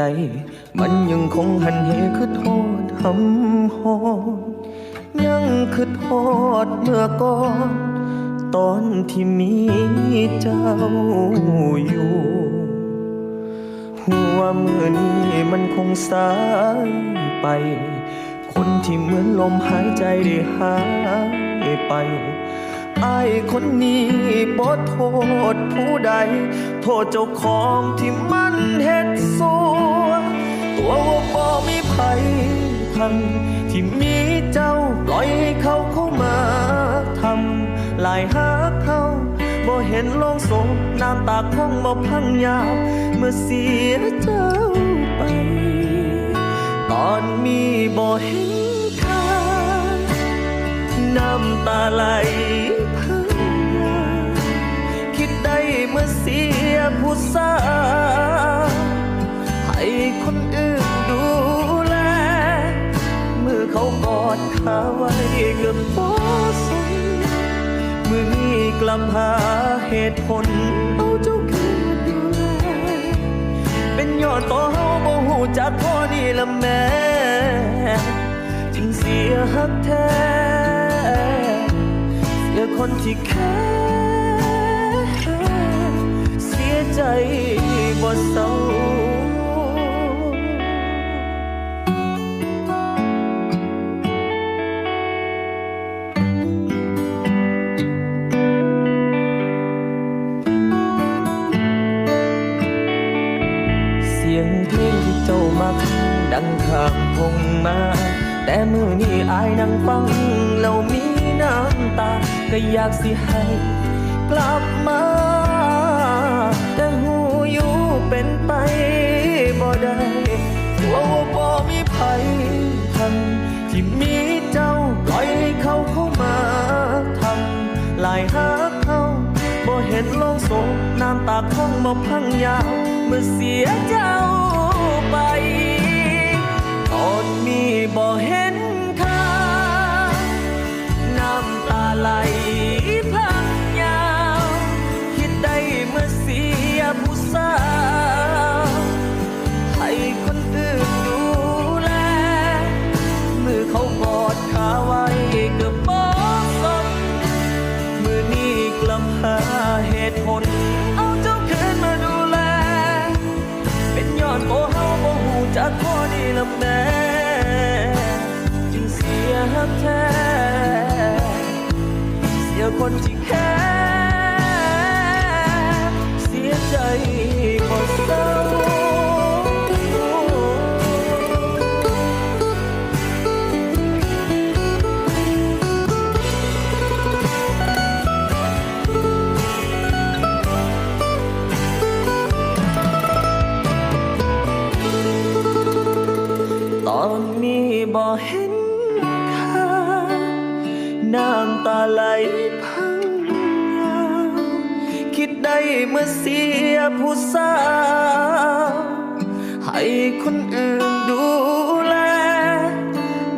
ใจ มันยังคงหันเหคือโทษหำหดยังคือโทษเมื่อก่อนตอนที่มีเจ้าอยู่หัวมือนี้มันคงสายไป คนที่เหมือนลมหายใจได้หายไป อ้ายคนนี้บ่โทษผู้ใด โทษเจ้าของที่มันเฮ็ดสัวตัวว่าบ่มีไผทันที่มีเจ้าปล่อยให้เขาเข้ามาทำลายหาเขาบ่เห็นลงศพน้ำตาคงบ่พังยาวเมื่อเสียเจ้าไป ตอนมีบ่เห็นค่าน้ำตาไหล มื่อเสียผู้สาวให้คนอื่นดูแล มือเขากอดขาไว้เกือบพอสนมือนี้กลับหาเหตุผลเอาเจ้าคืนดูแล เป็นยอดต่อเฮาบ่หูจักพ่อนี่ละแม่จึงเสียหักแท้เสียคนที่แค่เสีย ใจบ่เศร้าเสียงเพลงที่เจ้ามักดังข้างพงมา แต่มือนี้อายนั่งฟังแล้วมีน้ำตา ก็อยากสิให้กลับมา เป็นไปบ่ได้กลัวว่าบ่มีไผทันที่มีเจ้าปล่อยให้เขาเข้ามาทำหลายหาเขาบ่เห็นลงศพน้ำตาคงบ่พังยาวเมื่อเสียเจ้าไปตอนมีบ่เห็นค่าน้ำตาไหล ละแม่จึงเสียหักแท้เสียคนที่แค่เสียใจ ไหลพังยาวคิดได้เมื่อเสียผู้สาว ให้คนอื่นดูแล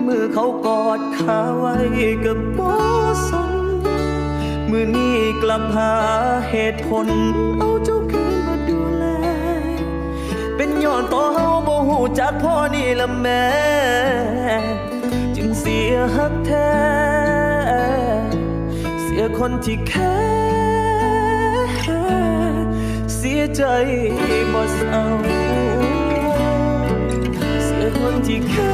เมื่อเขากอดขาไว้กับบ่สนมือนี้กลับหาเหตุผล เอาเจ้าคืนมาดูแล เป็นย้อนต่อเฮาบ่หูจักพ่อนี่ละแม่ จึงเสียหักแท้ คนที่แค่เสียใจบ่เศร้าเสียคนที่แค่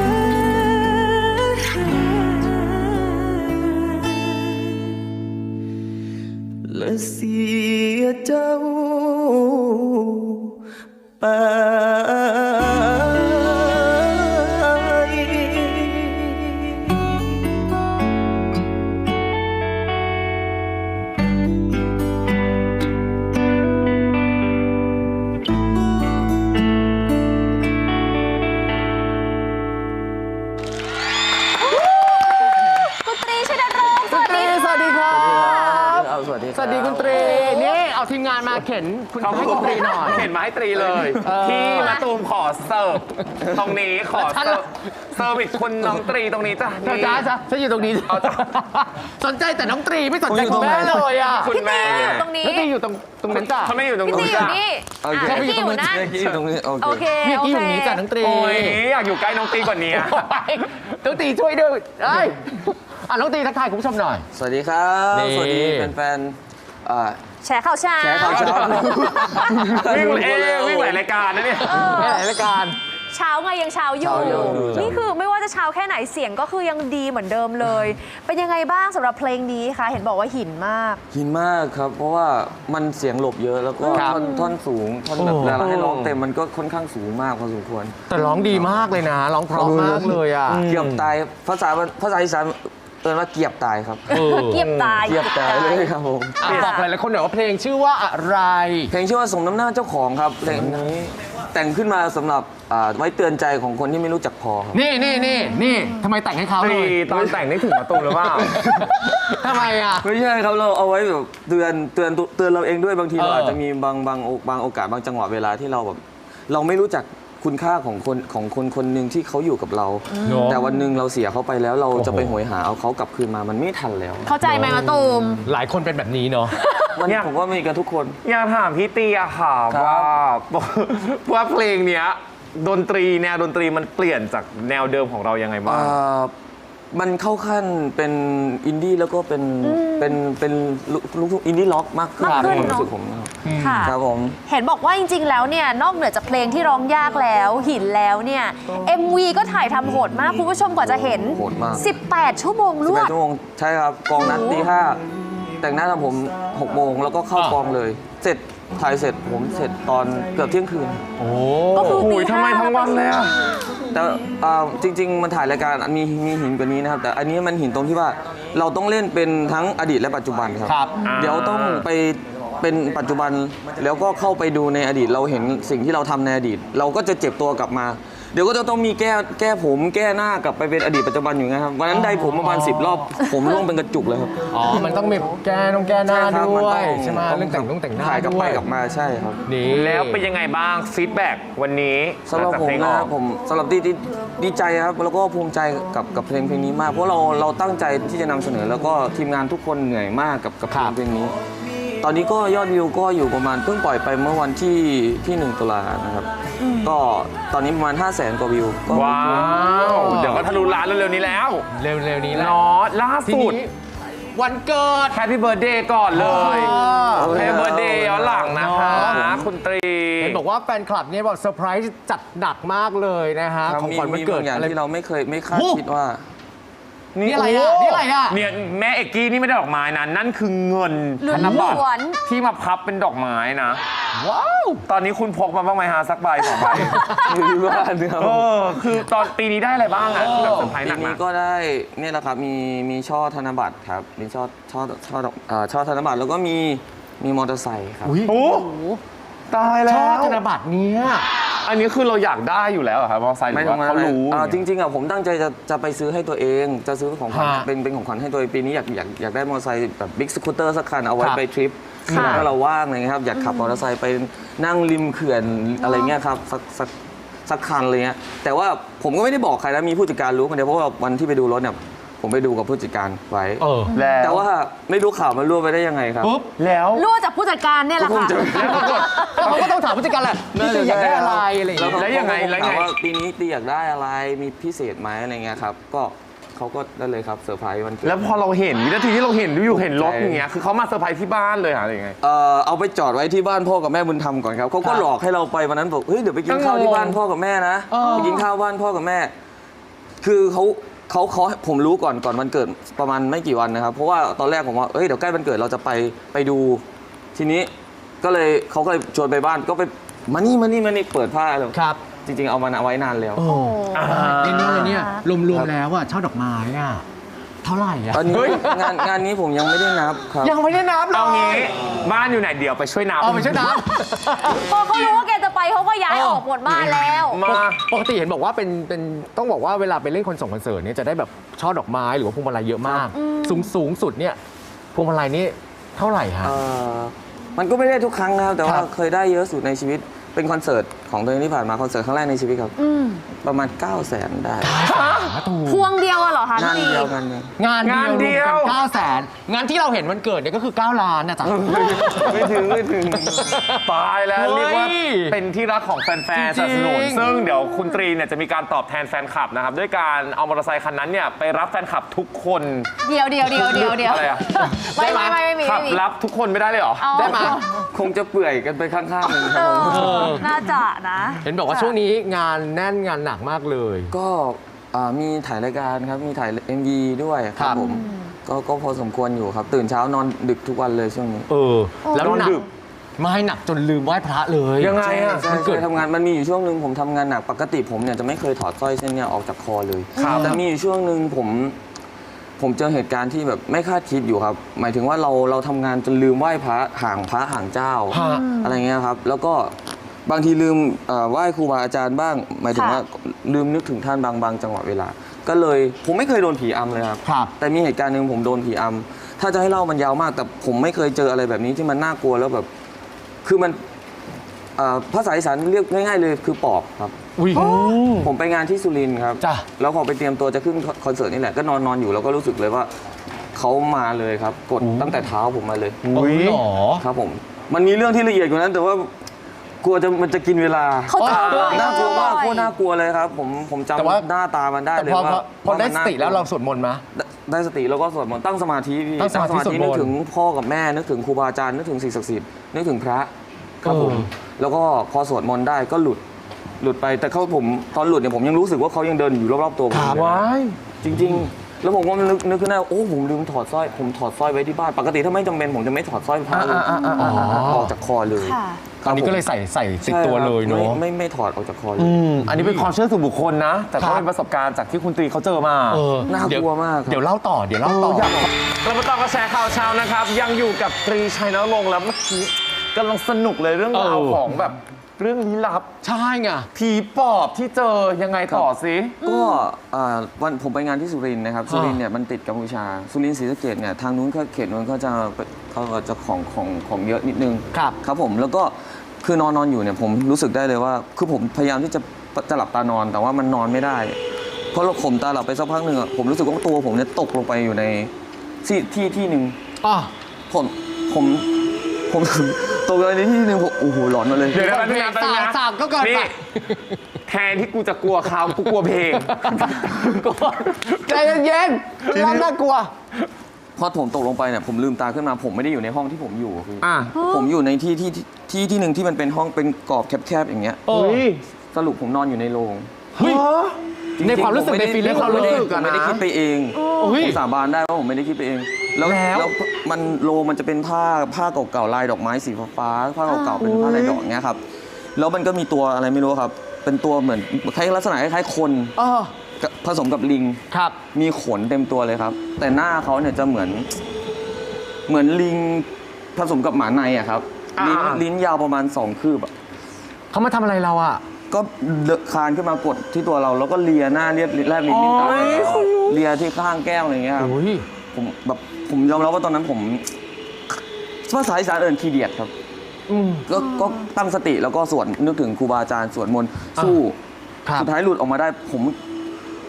และเสียเจ้าไป สวัสดีสวัสดีคุณตรี นี่ เอาทีมงานมาเข็น คุณให้คุณตรีหน่อย เห็นไม้ตรีเลยเออที่มาตูมขอเสิร์ฟตรงนี้ขอเสิร์ฟเซอร์วิสคุณน้องตรีตรงนี้จ้ะเธอจ้าจ้ะฉันอยู่ตรงนี้สนใจแต่น้องตรีไม่สนใจคุณแม่เลยอะคุณพี่แม่ตีอยู่ตรงนี้แล้วตรีอยู่ตรงตรงนั้นจ้ะเขาไม่อยู่ตรงพี่นู้ตีนอยู่จ้ะนี่โอเคอะพี่ตีอยู่นั่นเมื่อกี้อยู่ตรงนี้โอโอเคเคพี่โอกี้อยู่เคนี้จ้ะน้องตรีโอ้ยอยากอยู่ใกล้น้องตรีกว่านี้โอ้ยน้องตรีช่วยด้วยเอ้ยอะน้องตรีทักทายคุณผู้ชมหน่อย สวัสดีครับนี่สวัสดีแฟนๆ อ่า แชร์ข่าวเช้า แชร์ข่าวเช้า วิ่งเอ๊ะวิ่งหลายรายการนะเนี่ยไม่หลายรายการเช้าไงยังเช้าอยู่ เช้าอยู่ นี่คือไม่ว่าจะเช้าแค่ไหนเสียงก็คือยังดีเหมือนเดิมเลย เป็นยังไงบ้างสำหรับเพลงนี้คะเห็นบอกว่าหินมาก หินมากครับ เพราะว่ามันเสียงหลบเยอะแล้วก็ครับท่อนท่อนสูงท่อนแบบโอ้ เวลาให้ร้องเต็มมันก็ค่อนข้างสูงมากพอสมควรแต่ร้องดีมากเลยนะ ร้องเพราะมากเลยอะ เกียบตายภาษาภาษาอีสานเอินว่าเกียบตายครับเออเกียบตายเกียบตายเลยครับผมอะบอกหลายๆคนหน่อยว่าเพลงชื่อว่าอะไร เพลงชื่อว่าสมน้ำหน้าเจ้าของครับเพลงนี้แต่งขึ้นมาสำหรับอ่าไว้เตือนใจของคนที่ไม่รู้จักพอครับนี่นี่นี่นี่ทำไมแต่งให้เขาตเลรียตอนแต่งนึกถึงมาตูมหรือเปล่า ทำไมอะ ไม่ใช่ครับเราเอาไว้แบบเตือนเตือนเตือนเราเองด้วยบางทีเออ เราอาจจะมีบางบางโอบางโอกาสบางจังหวะเวลาที่เราแบบเราไม่รู้จัก คุณค่าของคนของคนคนหนึ่งที่เขาอยู่กับเรา เนอะ แต่วันหนึ่งเราเสียเขาไปแล้วเราจะโอ้โหไปหวยหาเอาเขากลับคืนมามันไม่ทันแล้ว เข้าใจไหมมะตูม หลายคนเป็นแบบนี้เนาะ วันเนี่นี้ยผมว่ามีกันทุกคน อยากถามพี่ตีอะค่ะครับ ว่า ว่าเพลงเนี้ย ดนตรีแนวดนตรีมันเปลี่ยนจากแนวเดิมของเรายังไงบ้างอ่า มันเข้าขั้นเป็นอินดี้แล้วก็เป็นเป็นเป็นลูกลูกอินดี้ล็อกมากขึ้นมากขึ้นในความเนอะรู้สึกผมนะครับค่ะครับผมเห็นบอกว่าจริง ๆ แล้วเนี่ยนอกเหนือจากเพลงที่ร้องยากแล้วหินแล้วเนี่ย MV ก็ถ่ายทำโหดมาก คุณผู้ชมกว่าจะเห็น โหดมาก 18 ชั่วโมงรสิบวแปดดชั่วโมงใช่ครับกองนัดโอ้โหตีห้าแต่งหน้าทำผมหกโมงแล้วก็เข้าอะกองเลย เสร็จ ถ่ายเสร็จผมเสร็จตอนเกือบเที่ยงคืน โอ้ก็คือโอ้ตียทำไมห้า ทั้งวันเลยอะแต่อ่าจริง ๆ มันถ่ายรายการมีมีหินกว่านี้นะครับ แต่อันนี้มันหินตรงที่ว่าเราต้องเล่นเป็นทั้งอดีตและปัจจุบันครับ ครับ เดี๋ยวต้องไปเป็นปัจจุบันแล้วก็เข้าไปดูในอดีตเราเห็นสิ่งที่เราทำในอดีต เราก็จะเจ็บตัวกลับมา เดี๋ยวก็จะต้องมีแก้แก้ผมแก้หน้ากลับไปเป็นอดีตปัจจุบันอยู่นะครับวันนั้นได้ผมประมาณ10รอบ ผมร่วงเป็นกระจุกเลยครับ อ๋อ มันต้องมีแก้ต้องแก้หน้าครับด้มันวต้ยองใช่ไหมต้เรื่องแต่งต้องแต่งหน้าถ่ายกลับด้ไปวยกลับมาใช่ครับนี่ แล้วเป็นยังไงบ้างฟีดแบ็กวันนี้สำหรับลังจากผมเพลงอนะอกผมสำหรับดีดีดีใจครับแล้วก็ภูมิใจกับกับเพลงเพลงนี้มาก เพราะเราเราตั้งใจที่จะนำเสนอ แล้วก็ทีมงานทุกคนเหนื่อยมากกับกับเพลงเพลงนี้ ตอนนี้ก็ยอดวิวก็อยู่ประมาณเพิ่งปล่อยไปเมื่อวันที่ที่หนึ่งตุลานะครับ ก็ตอนนี้ประมาณ 5 0 0แสนกว่าวิวก็ว้าว เดี๋ยวก็ทะลุล้านเร็วๆนี้แล้วเร็วๆนี้แหละเนาะล่าทีสุด นี้วันเกิดแฮปปี้เบิร์ดเดย์ก่อนเลยอ๋อแฮปปี้เบิร์ดเดย์ย้อนหลังนะคะเนาะคุณตรี เห็นบอกว่าแฟนคลับเนี่ยบอกเซอร์ไพรส์จัดหนักมากเลยนะฮะครับของมีขวัญวันมีเกิบาดงอย่างอะไร ที่เราไม่เคยไม่คาดโอ้ คิดว่า นี่อะไรอะนี่อะไรอะ เนี่ยแม่เอกกี้นี่ไม่ได้ดอกไม้นะ นั่นคือเงินล้ธนบัตรวนที่มาพับเป็นดอกไม้นะ ว้าว ตอนนี้คุณพกมาบ้างไหมฮะสักใบสองใบ อยู่ที่บ้านครับเออ คือตอนปีนี้ได้อะไรบ้างอะที่แบบเซอร์ไพรส์หปีนักนี้ๆก็ได้เนี่ยแหละครับมีมีช่อธนบัตรครับมีช่อช่อช่อดอกเอ่อช่อธนบัตรแล้วก็มีมีมอเตอร์ไซค์ครับอุ้ยโอ้ตายแล้ช่อวธนบัตรเนี้ย อันนี้คือเราอยากได้อยู่แล้วเหรอครับมอเตอร์ไซค์หรือว่าเขารู้อ่าจริงๆอะผมตั้งใจจะจะไปซื้อให้ตัวเอง จะซื้อของขวัญฮะเป็นเป็นของขวัญให้ตัวเองปีนี้อยากอยากอยากได้มอเตอร์ไซค์แบบบิ๊กสกูตเตอร์สักคันเอาไว้ครับไปทริปค่ะ ถ้าเราว่างอะไรเงี้ยครับอยากขับมอเตอร์ไซค์ไปนั่งริมเขื่อนอะไรเงี้ยครับสักสักสักคันเลยเงี้ยแต่ว่าผมก็ไม่ได้บอกใครนะมีผู้จัดการรู้คนเดียวเพราะว่าวันที่ไปดูรถเนี่ย ผมไปดูกับผู้จัดการไว้ เออ แล้วแต่ว่าไม่รู้ข่าวมันรั่วไปได้ยังไงครับ ปุ๊บ แล้วรั่วจากผู้จัดการเนี่ยแหละก็คงค่ะจะแล้วเขาก็ต้องถามผู้จัดการแหละพี่ตีอยากได้อะไรอะไรอย่างแล้วเงี้ยเขาแล้วยังไงแล้วยังไง ถามว่าปีนี้ตีอยากได้อะไรมีพิเศษไหมอะไรเงี้ยครับ ก็เขาก็ได้เลยครับเซอร์ไพรส์วันเกิดแล้วพอเราเห็นวินาทีที่เราเห็นอยู่เห็นรถอย่างเงี้ยคือเขามาเซอร์ไพรส์ที่บ้านเลยเหรอหรือยังไง เอ่อเอาไปจอดไว้ที่บ้านพ่อกับแม่บุญธรรมก่อนครับเขาก็หลอกให้เราไปวันนั้นบอกเฮ้ยเดี๋ยวไปกินข้าวที่บ้านพ่อกับแม่นะเออ ไปกินข้าวบ้านพ่อกับแม่ คือเขา เขาเขาผมรู้ก่อนก่อนวันเกิดประมาณไม่กี่วันนะครับ เพราะว่าตอนแรกผมว่าเอ้ยเดี๋ยวใกล้วันเกิดเราจะไปไปดู ทีนี้ก็เลยเขาก็เลยชวนไปบ้านก็ไปมานี่มานี่มานี่เปิดผ้าเลยครับจริงๆเอามาเอาไว้นานแล้ว โอ้อ่า เนี่ยเนี่ยเนี่ยรวมๆแล้วอะช่อดอกไม้อะเท่าไหร่อะอันนี้เฮ้ยงานงานนี้ผมยังไม่ได้นับครับ ยังไม่ได้นับเลเอายงี้บ้านอยู่ไหนเดี๋ยวไปช่วยนับ เอาไปช่วยนับ พอเขารู้ว่าแกจะไป เขาก็ย้ายออกหมดบ้านแล้ว มา ปกติเห็นบอกว่าเป็นเป็นต้องบอกว่าเวลาไปเล่นคอนเสิร์ตคอนเสิร์ตเนี่ยจะได้แบบช่อดอกไม้หรือว่าพวงมาลัยเยอะมาก สูงสูงสุดเนี่ยพวงมาลัยนี่เท่าไหร่ฮะ เอ่อมันก็ไม่ได้ทุกครั้งนะครับ แต่ว่าครับ เคยได้เยอะสุดในชีวิต เป็นคอนเสิร์ตของตัวเองที่ผ่านมาคอนเสิร์ตครั้งแรกในชีวิตครับ อืมประมาณ 9 0 0 0 0 0ได้พวงเดียวอะเหรอคะงานพี่เดียวกันเลยงานงานเดีเดียยว วรวมกันเก้าแสนงานที่เราเห็นวันเกิดเนี่ยก็คือ 9 ล้านนะจ๊ะ ไม่ถึงไม่ถึง ตายแล้วเฮ้ยเรียกว่าเป็นที่รักของแฟนๆจริงๆสนับสนุนซึ่งเดี๋ยวคุณตรีเนี่ยจะมีการตอบแทนแฟนคลับนะครับ ด้วยการเอามอเตอร์ไซค์คันนั้นเนี่ยไปรับแฟนคลับทุกคน เดียวเดียวเดียวเดียวเดียวอะไรอะ ไม่ไม่ไม่ไม่มีขับไม่มีรับทุกคนไม่ได้เลยเหรอ เอา ได้ไหม คงจะเปื่อยกันไปข้างๆหนึ่งคเอรับผมอน่าจะนะเห็นบอกว่าช่วงนี้งานแน่นงานหนักมากเลย ก็อ่ามีถ่ายรายการครับ มีถ่าย MV ด้วยคครัรับบ ผมก็ก็พอสมควรอยู่ครับ ตื่นเช้านอนดึกทุกวันเลยช่วงนี้ เออ แล้วนอนหนักดึกไม่หนักจนลืมไหว้พระเลย ยังไงอะใช่มันเกิใช่ดทำงานมันมีอยู่ช่วงหนึ่งผมทำงานหนักปกติผมเนี่ยจะไม่เคยถอดสร้อยเส้นเนี่ยออกจากคอเลยครับแต่มีอยู่ช่วงหนึ่งผมผมเจอเหตุการณ์ที่แบบไม่คาดคิดอยู่ครับ หมายถึงว่าเราเราทำงานจนลืมไหว้พระห่างพระห่างเจ้า ฮะ อะไรเงี้ยครับ แล้วก็ บางทีลืมเอ่อไหว้ครูบาอาจารย์บ้าง หมายถึงค่ะว่าลืมนึกถึงท่านบางบางจังหวะเวลา ก็เลยผมไม่เคยโดนผีอำเลยครับครับ แต่มีเหตุการณ์หนึ่งผมโดนผีอำถ้าจะให้เล่ามันยาวมาก แต่ผมไม่เคยเจออะไรแบบนี้ที่มันน่ากลัวแล้วแบบ คือมันเอ่อภาษาอีสานเรียกง่ายๆเลยคือปอบครับ อุ้ย ผมไปงานที่สุรินทร์ครับ จ้ะ แล้วพอไปเตรียมตัวจะขึ้นคอนเสิร์ตนี่แหละ ก็นอนนอนอยู่แล้วก็รู้สึกเลยว่าเขามาเลยครับ กดตั้งแต่เท้าผมมาเลย อุ้ยหรอ ครับผม มันมีเรื่องที่ละเอียดกว่านั้นแต่ว่า กลัวจะมันจะกินเวลาเขาจับด้วยน่ากลัวมากโคตรน่ากลัวเลยครับ ผมผมแต่ว่า จำหน้าตามันได้แต่เลยพอว่าพอพอได้มันสน่ติแล้วเราสวดมนต์ไหมได้ได้สติแล้วก็สวดมนต์ตั้งสมาธิพี่ตั้งสมาธิสวดมนต์นึกถึงพ่อกับแม่นึกถึงครูบาอาจารย์นึกถึงสิ่งศักดิ์สิทธิ์นึกถึงพระครับผมเออ แล้วก็พอสวดมนต์ได้ก็หลุดหลุดไปแต่เขาผมตอนหลุดเนี่ยผมยังรู้สึกว่าเขายังเดินอยู่รอบๆตัวผมอยู่เลยว้ายจริงๆ แล้วผมก็นึกนึกขึ้นได้ว่าโอ้ผมลืมถอดสร้อย ผมถอดสร้อยไว้ที่บ้าน ปกติถ้าไม่จำเป็นผมจะไม่ถอดสร้อยพระเลยอ่าๆๆๆออกจากคอเลย ค่ะ ตอนนี้ก็เลยใส่ใส่ติดตัวเลยเนาะใช่ครับไม่ไม่ไม่ถอดออกจากคอเลยอืมอันนี้เป็นความเชื่อส่วนบุคคลนะ แต่ครัก็บเป็นประสบการณ์จากที่คุณตรีเขาเจอมา เออน่ากลัวมากครับ เดี๋ยวเล่าต่อ เดี๋ยวเล่าต่อ เรามาต่อกระแสข่าวเช้านะครับ ยังอยู่กับตรีชัยนรงค์แล้วเมื่อกี้กำลังสนุกเลยเรื่องราวเออ ของแบบเรื่องลี้ลับ ใช่ไง ผีปอบที่เจอยังไงต่อสิ ก็อ่าวันผมไปงานที่สุรินทร์นะครับ สุรินทร์เนี่ยมันติดกัมพูชา สุรินทร์ศรีสะเกดเนี่ยทางนู้นก็เขตนู้นเขาจะเขาก็จะของของของเยอะนิดนึงครับ ครับผมแล้วก็ คือนอนนอนอยู่เนี่ยผมรู้สึกได้เลยว่า คือผมพยายามที่จะจะหลับตานอนแต่ว่ามันนอนไม่ได้เพราะเราผมตาหลับไปสักพักหนึ่งอะผมรู้สึกว่าตัวผมเนี่ยตกลงไปอยู่ในที่ที่ที่หนึ่งอะผมผมผมตกลงไปในที่หนึ่งผมโอ้โหหลอนมาเลย เดี๋ยวนะแป๊บนึงนะสาวสาวก็เกินไปนี่แทนที่กูจะกลัวเขากูกลัวเพลง ใจเย็นๆเล่าน่ากลัว พอผมตกลงไปเนี่ยผมลืมตาขึ้นมาผมไม่ได้อยู่ในห้องที่ผมอยู่คืออะผมอยู่ในที่ที่ที่ที่หนึ่งที่มันเป็นห้องเป็นกรอบแคบๆอย่างเงี้ยเออเฮ้ยสรุปผมนอนอยู่ในโรงเฮ้ยจงๆในความรู้สึกผไได้ใน feeling ผมไม่ได้ความรู้สึกผอะมไม่ได้นะคิดไปเองเฮ้ยผมสาบานได้ว่าผมไม่ได้คิดไปเอง แล้วแล้วแล้วมันโลมันจะเป็นผ้าผ้าเก่าๆลายดอกไม้สีฟ้าๆผ้าเก่าๆเป็นผ้าลายดอกเงี้ยครับแล้วมันก็มีตัวอะไรไม่รู้ครับ เป็นตัวเหมือนคล้ายลักษณะคล้ายๆคน เออกับ ผสมกับลิง ครับ มีขนเต็มตัวเลยครับ แต่หน้าเขาเนี่ยจะเหมือน เหมือนลิงผสมกับหมาในอะครับ ลิ้นอ่าๆลิ้นยาวประมาณสองคืบอะเขามาทำอะไรเราอะ ก็เดอะคานขึ้นมากดที่ตัวเราแล้วก็เลียหน้าเลียแลบลิ้นลิ้นตาโอ้ยเราเลียที่ข้างแก้วอะไรเงี้ยครับ โอ้ย ผมแบบผมยอมรับว่าตอนนั้นผมภาษาอีสานเอิญคีเดียดครับอืม ก็ก็ตั้งสติแล้วก็สวดนึกถึงครูบาอาจารย์สวดมนต์สู้ ครับ สุดท้ายหลุดออกมาได้ผม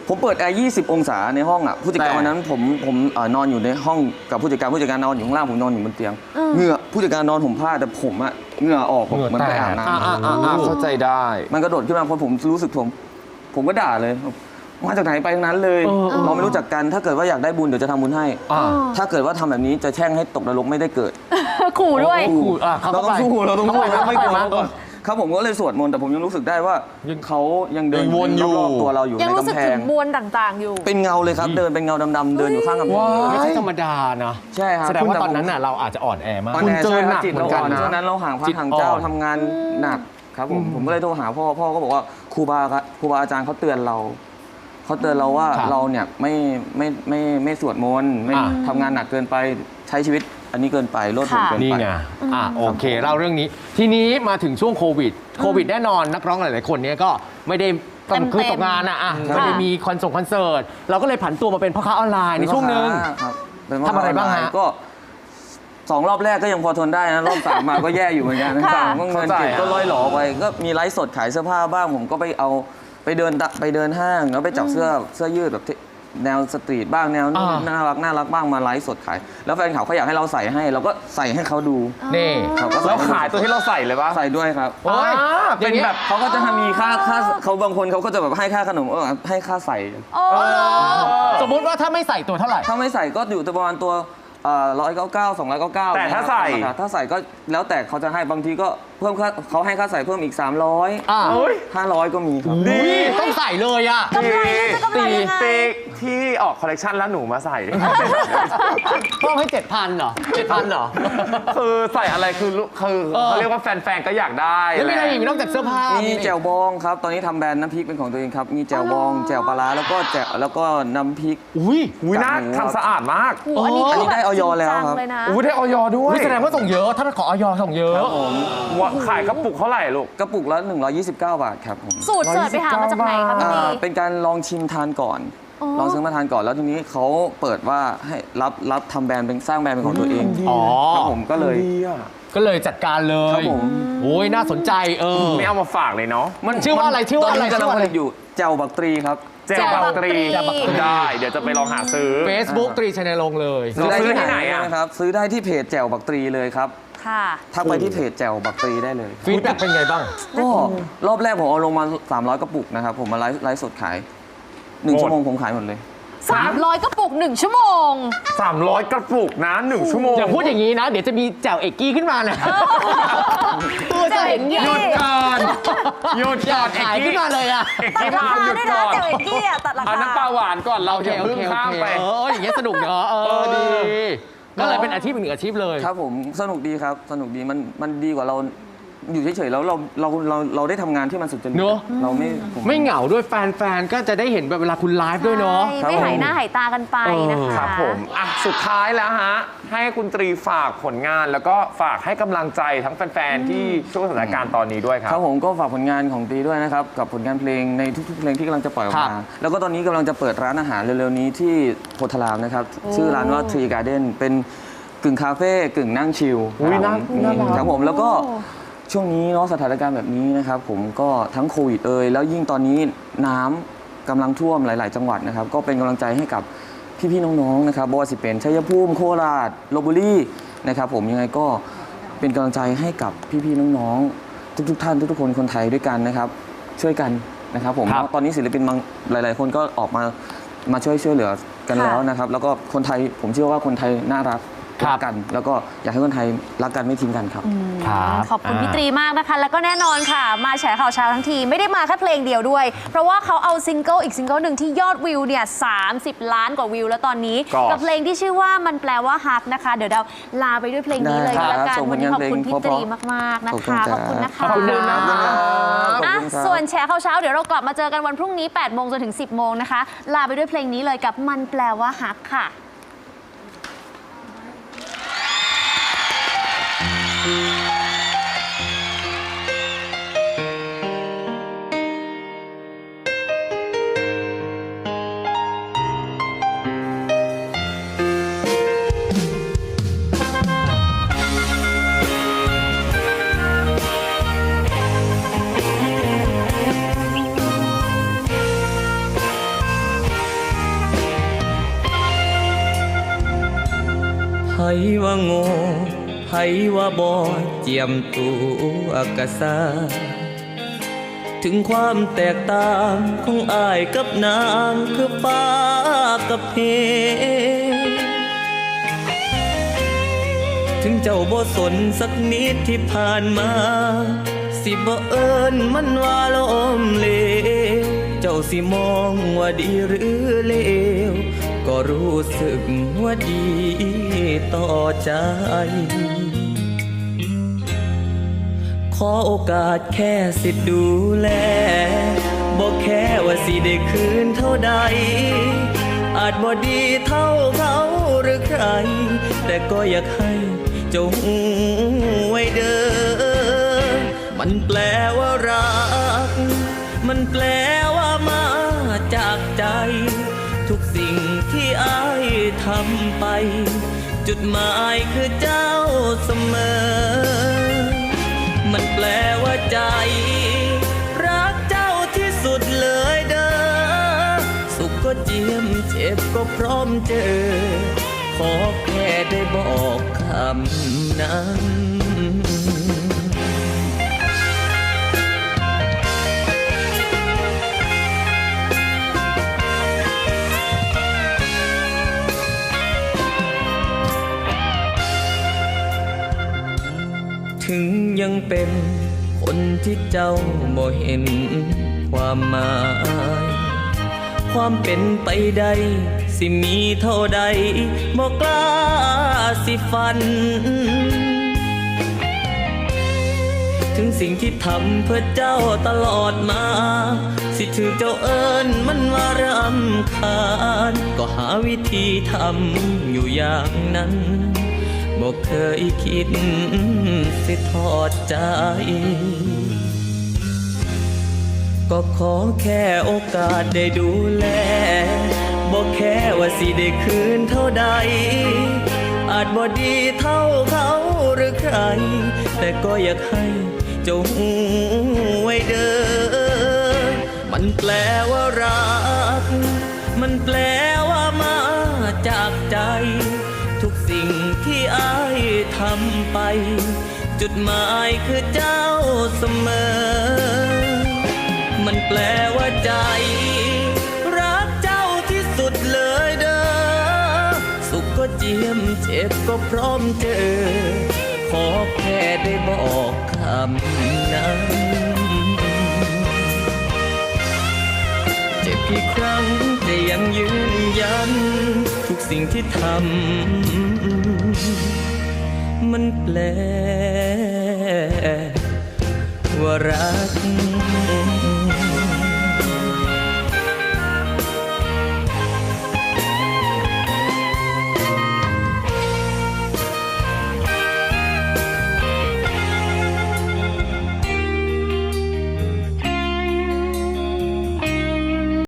ผมเปิดแอร์20 องศาในห้องอะผู้จัดการแต่วันนั้นผมผมเอ่อนอนอยู่ในห้องกับผู้จัดการผู้จัดการนอนอยู่ข้างล่างผมนอนอยู่บนเตียงเหงื่อผู้จัดการนอนผมผ้าแต่ผมอะเหงื่อออกเหงื่อเหมือนไปแตก อาบน้อ่าอ่าอ่าอ่าำเข้าใจได้มันกระโดดขึ้นมาพอผมรู้สึกผม ผมก็ด่าเลยมาจากไหนไปทั้งนั้นเลยเออเออ เราไม่รู้จักกันถ้าเกิดว่าอยากได้บุญเดี๋ยวจะทำบุญให้ อ่าถ้าเกิดว่าทำแบบนี้จะแช่งให้ตกนรกไม่ได้เกิด ขู่ด้วย ขู่อะเขาเราเข้าต้องไปสู้เราต้องสู้เข้าไปนะไม่กลัวเข้าไปก่อน ครับผมก็เลยสวดมนต์แต่ผมยังรู้สึกได้ว่ายังเขายังเดินยังวนอยู่ รอบๆตัวเราอยู่ยังในรู้สึกกำแพถึงงมวลต่างๆอยู่ เป็นเงาเลยครับเดินเป็นเงาดำๆเดินอยู่ข้างกำแพงไม่ใช่ธรรมดานะใช่ครับแสดงว่าคุณตอนนั้นน่ะเราอาจจะอ่อนแอมากตอนคุณนั้นเจอใช่หคนัรับกจิตเหมือเรานกันอ่อนนะ ช่วงนั้นเราห่างพระจิตห่างเจ้าอ่อน ทำงานหนักครับผมผมก็เลยโทรหาพ่อพ่อก็บอกว่าครูบาครับครูบาอาจารย์เขาเตือนเราเขาเตือนเราว่าครับเราเนี่ยไม่ไม่ไม่ไม่สวดมนต์ไม่อ่า ทำงานหนักเกินไปใช้ชีวิต อันนี้เกินไปโลดโผนค่ะ เกินนี่ไปไง อะโอเคเล่าเรื่องนี้ ทีนี้มาถึงช่วงโควิด โควิดแน่นอนนักร้องหลาย ๆ คนเนี้ยก็ไม่ได้ต้องเต็มๆคือตกงานอะอะค่ะ ไม่ได้มีคอนส่งคอนเสิร์ต เราก็เลยผันตัวมาเป็นพ่อค้าออนไลน์ในช่วงหนึ่ง ครับเป็นพ่ทำอะไรบ้างฮะ ก็สองรอบแรกก็ยังพอทนได้นะรอบสามมาก็แย่อยู่เหมือนกันค่ะ สามก็เงินเก็บก็ร้อยหลอไปก็มีไลฟ์สดขายเสื้อผ้าบ้างผมก็ไปเอาไปเดินตะไปเดินห้างแล้วไปจับเสื้อเสื้อยืดแบบที่ แนวสตรีทบ้างแนวอ่า น่ารักน่ารักบ้างมาไลฟ์สดขาย แล้วแฟนเขาเขาอยากให้เราใส่ให้เราก็ใส่ให้เขาดู นี่เขาก็แล้วใส่ให้ดูขายตัวที่เราใส่เลยปะใส่ด้วยครับโอ้ยอ่าเป็นแบบ เขาก็จะมีค่าค่าเขาบางคนเขาก็จะแบบให้ค่าขนมเออให้ค่าใส่ โอ้โหสมมุติว่าถ้าไม่ใส่ตัวเท่าไหร่ ถ้าไม่ใส่ก็อยู่ประมาณตัวร้อยเก้าเก้าสองร้อยเก้าเก้าแต่ถ้าใส่ ถ้าใส่ก็แล้วแต่เขาจะให้บางทีก็ เพิ่มค่าเขาให้ค่าใส่เพิ่มอีก 300 อ่าเฮ้ย500 ก็มีครับ ดีนี่ต้องใส่เลยอะ กำไรเนี่ยจะกำไรยังไง ติ๊กที่ออกคอลเลกชันแล้วหนูมาใส่ต้องให้เจ็ดพันเหรอเจ็ดพันเหรอ คือใส่อะไรคือลูกคือเออ เขาเรียกว่าแฟนๆก็อยากได้แล้วมีอะไรแหละอีกนอกจากเสื้อผ้ามีแจ่วบองครับ ตอนนี้ทำแบรนด์น้ำพริกเป็นของตัวเองครับ มีแจ่วบอง แจ่วปลาร้าแล้วก็แจ่วแล้วก็น้ำพริก อุ้ยอุ้ยน่าทำสะอาดมากโอ้โหอันนี้อันนี้ได้ออยแล้วครับ จงเลยนะ อุ้ยได้ออยด้วอุ๊ยยแสดงว่าส่งเยอะ ถ้าขอออยส่งเยอะ ครับผมว่าขายกระปุกเท่าไหร่ลูก กระปุกละ 129 บาทครับผมสูตรเสิร์ชไปหามาจากไหนคะพี่อ่าลีเป็นการลองชิมทานก่อนอ๋อลองซื้อมาทานก่อนแล้วทีนี้เขาเปิดว่าให้รับรับทำแบรนด์เป็นสร้างแบรนด์เป็นของตัวเองอ๋อ ครับผมก็เลย ดีอะ ก็เลยจัดการเลครัยบผม โอ้ยน่าสนใจเออ ไม่เอามาฝากเลยเนาะมันชื่อว่าอะไรชื่อตอว่านอะไรนี้กำลัชื่งอว่าผอะไร ลิตอยู่แจ่วบักตรีครับแจ่วบักตรีแจ่วบักตรี ได้ เดี๋ยวจะไปลองหาซื้อเฟซบุ๊กตรีชนลงค์เลย เราซื้อที่ไหนอะ นะครับ ซื้อได้ที่เพจแจ่วบักตรีเลยครับ ค่ะทักไปที่เพจแจ่วบักตรีได้เลยฟีดแบ็กเป็นไงบ้าง ก็รอบแรกผมเอาลงมา 300 กระปุกนะครับ ผมมาไลฟ์ไลฟ์สดขาย1หมดชั่วโมงผมขายหมดเลย 300 กระปุก 1 ชั่วโมง 300 กระปุกนะหนึ่งชั่วโมง อย่าพูดอย่างนี้นะ เดี๋ยวจะมีแจ่วเอกกี้ขึ้นมานะตัวจะเห็นแจ่วเอกกี้หยุดก่อนหยุดอยาก่อกนเอกขายกี้ขึ้นมาเลยอะเอกตัดกี้รามาคาหยุดด้วยก่นะอนเจ๋วเอกกี้อะตัดราเอาคาน้ำปลาหวานก่อนเราโอเคอย่าโอเพิ่งเคโอข้ามเคไปเอออย่างเงี้ยสนุกเนาะเออดี ก็เลยเป็นอาชีพอีกหนึ่งอาชีพเลย ครับผมสนุกดีครับ สนุกดีมันมันดีกว่าเรา อยู่เฉยๆแล้วเราเราเราเราได้ทำงานที่มันสุดจริตเนอะ เราไม่ผม ไม่เหงาด้วยแฟนๆ ก็จะได้เห็นแบบเวลาคุณไลฟ์ด้วยเนาะ ใช่ไม่หายหน้าหายตากันไปนะคะครับผมอะสุดท้ายแล้วฮะ ให้คุณตรีฝากผลงาน แล้วก็ฝากให้กำลังใจทั้งแฟนๆ ที่ช่วงสถานการณ์ตอนนี้ด้วยครั ครับบผมก็ฝากผลงานของตีด้วยนะครับ กับผลงานเพลงในทุกๆเพลงที่กำลังจะปล่อยออกครัมา บ แล้วก็ตอนนี้กำลังจะเปิดร้านอาหารเร็วๆนี้ที่โพธารามนะครับ ชื่อร้านว่าทรีการ์เด้นเป็นกึ่งคาเฟ่กึ่งนั่งชิลอุ๊ยน่าครับผมน่ารัก ครับผมแล้วก็ ช่วงนี้เนาะสถานการณ์แบบนี้นะครับผมก็ทั้งโควิดเอ่ยแล้วยิ่งตอนนี้น้ำกำลังท่วมหลาย ๆ จังหวัดนะครับก็เป็นกำลังใจให้กับพี่ๆน้องๆนะครับบว่าสิเป็นชัยภูมิโคราชลบบุรีนะครับผมยังไงก็เป็นกำลังใจให้กับพี่ๆน้องๆทุกๆท่านทุกๆคนคนไทยด้วยกันนะครับ ช่วยกันนะครับผมครับตอนนี้ศิลปินบางหลาย ๆ คนก็ออกมามาช่วยช่วยเหลือกันค่ะแล้วนะครับ แล้วก็คนไทยผมเชื่อว่าคนไทยน่ารักค รับรักกัน แล้วก็อยากให้คนไทยรักกันไม่ทิ้งกันครับ ครับขอบคุณอ่าพี่ตรีมากนะคะ แล้วก็แน่นอนค่ะ มาแฉข่าวเช้าทั้งทีไม่ได้มาแค่เพลงเดียวด้วย เพราะว่าเขาเอาซิงเกิลอีกซิงเกิลหนึ่งที่ยอดวิวเนี่ย30ล้านกว่าวิวแล้วตอนนี้ ก็ กับเพลงที่ชื่อว่ามันแปลว่าฮักนะคะ เดี๋ยวเราลาไปด้วยเพลงนี้เลยได้ก็ครับแล้วกันส่งผวัลนนี้งานขอบคุณเพลงพี่ตรีเพราะมากๆนะขอบคุณคะครับขอบคุณนะคะขอบคุณนะขอบคุณครับอะขอบคุณครับ ส่วนแชร์ข่าวเช้าเดี๋ยวเรากลับมาเจอกันวันพรุ่งนี้8โมงจนถึง 10 โมงนะคะ ลาไปด้วยเพลงนี้เลยกับมันแปลว่าฮักค่ะ ผว่าโง่ไผว่าบอเจียมตัวกะซาถึงความแตกต่างของอายกับนางคือฟ้ากับเพ ถึงเจ้าบ่สนสักนิดที่ผ่านมา สิบ่เอิญมันว่าลมเลวเจ้าสิมองว่าดีหรือเลว ก็รู้สึกว่าดีต่อใจ ขอโอกาสแค่สิดูแล บอกแค่ว่าสิได้คืนเท่าใด อาจบ่ดีเท่าเขาหรือใคร แต่ก็อยากให้เจ้าหูไว้เด้อ มันแปลว่ารัก มันแปล ใจจุดหมายคือเจ้าเสมอ มันแปลว่าใจ รักเจ้าที่สุดเลยเด้อ สุขก็เจียมเจ็บก็พร้อมเจอ ขอแค่ได้บอกคำนั้น เป็นคนที่เจ้าบ่เห็นความหมาย ความเป็นไปใดสิมีเท่าใดบ่กล้าสิฝัน ถึงสิ่งที่ทำเพื่อเจ้าตลอดมา สิถือเจ้าเอิญมันว่ารำคาญ ก็หาวิธีทำอยู่อย่างนั้น บอกเคยคิดสิทอดใจ ก็ขอแค่โอกาสได้ดูแลบอกแค่ว่าสิได้คืนเท่าใด อาจบ่ดีเท่าเขาหรือใคร แต่ก็อยากให้เจ้าหูไว้เด้อ มันแปลว่ารัก มันแปล ทำไป จุดหมายคือเจ้าเสมอ มันแปลว่าใจ รักเจ้าที่สุดเลยเด้อ สุขก็เจียมเจ็บก็พร้อมเจอ ขอแค่ได้บอกคำนั้นเจ็บกี่ครั้งแต่ยังยืนยัน ทุกสิ่งที่ทำ มันแปลว่ารัก